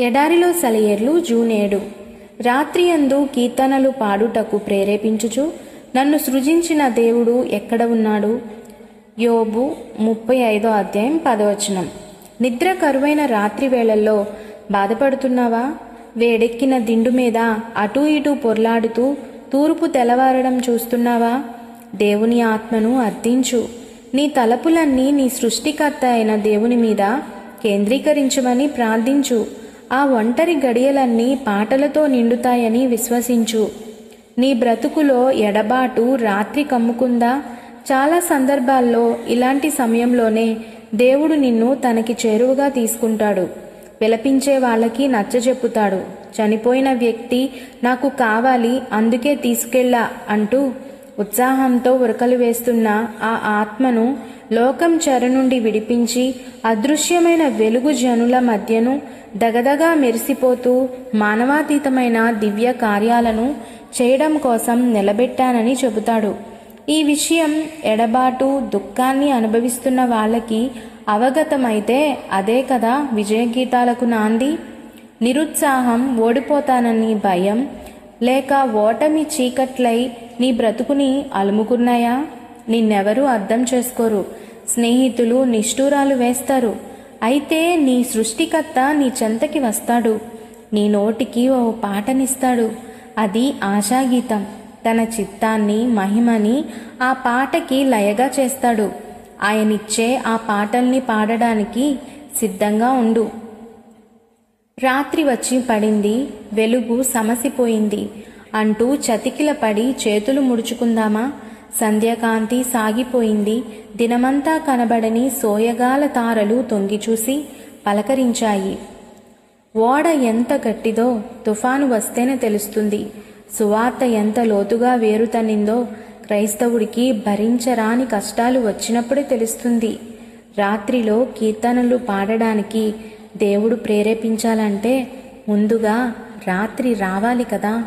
ఎడారిలో సెలయేర్లు జూనేడు. రాత్రి అందు కీర్తనలు పాడుటకు ప్రేరేపించుచు నన్ను సృజించిన దేవుడు ఎక్కడ ఉన్నాడు? యోబు ముప్పై ఐదో అధ్యాయం పదవచనం నిద్ర కరువైన రాత్రి వేళల్లో బాధపడుతున్నావా? వేడెక్కిన దిండు మీద అటూ ఇటూ పొర్లాడుతూ తూర్పు తెల్లవారడం చూస్తున్నావా? దేవుని ఆత్మను అర్థించు. నీ తలపులన్నీ నీ సృష్టికర్త అయిన దేవుని మీద కేంద్రీకరించమని ప్రార్థించు. ఆ ఒంటరి గడియలన్నీ పాటలతో నిండుతాయని విశ్వసించు. నీ బ్రతుకులో ఎడబాటు రాత్రి కమ్ముకుందా? చాలా సందర్భాల్లో ఇలాంటి సమయంలోనే దేవుడు నిన్ను తనకి చేరువుగా తీసుకుంటాడు. విలపించే వాళ్ళకి నచ్చజెప్పుతాడు చనిపోయిన వ్యక్తి నాకు కావాలి అందుకే తీసుకెళ్ళా అంటూ ఉత్సాహంతో ఉరకలు వేస్తున్న ఆ ఆత్మను లోకం చెర నుండి విడిపించి అదృశ్యమైన వెలుగు జనుల మధ్యను దగదగా మెరిసిపోతూ మానవాతీతమైన దివ్య కార్యాలను చేయడం కోసం నిలబెట్టానని చెబుతాడు. ఈ విషయం ఎడబాటు దుఃఖాన్ని అనుభవిస్తున్న వాళ్ళకి అవగతమైతే అదే కదా విజయగీతాలకు నాంది? నిరుత్సాహం ఓడిపోతానని భయం లేక ఓటమి చీకట్లై నీ బ్రతుకుని అలుముకున్నాయా? నిన్నెవరూ అర్థం చేసుకోరు. స్నేహితులు నిష్ఠూరాలు వేస్తారు. అయితే నీ సృష్టికర్త నీ చెంతకి వస్తాడు. నీ నోటికి ఓ పాటనిస్తాడు. అది ఆశాగీతం. తన చిత్తాన్ని మహిమని ఆ పాటకి లయగా చేస్తాడు. ఆయనిచ్చే ఆ పాటల్ని పాడడానికి సిద్ధంగా ఉండు. రాత్రి వచ్చి పడింది. వెలుగు సమసిపోయింది. అంటూ చతికిల పడి చేతులు ముడుచుకుందామా? సంధ్యాకాంతి సాగిపోయింది. దినమంతా కనబడని సోయగాల తారలు తొంగిచూసి పలకరించాయి. ఓడ ఎంత గట్టిదో తుఫాను వస్తేనే తెలుస్తుంది. సువార్త ఎంత లోతుగా వేరుతనిందో క్రైస్తవుడికి భరించరాని కష్టాలు వచ్చినప్పుడే తెలుస్తుంది. రాత్రిలో కీర్తనలు పాడడానికి దేవుడు ప్రేరేపించాలంటే ముందుగా రాత్రి రావాలి కదా.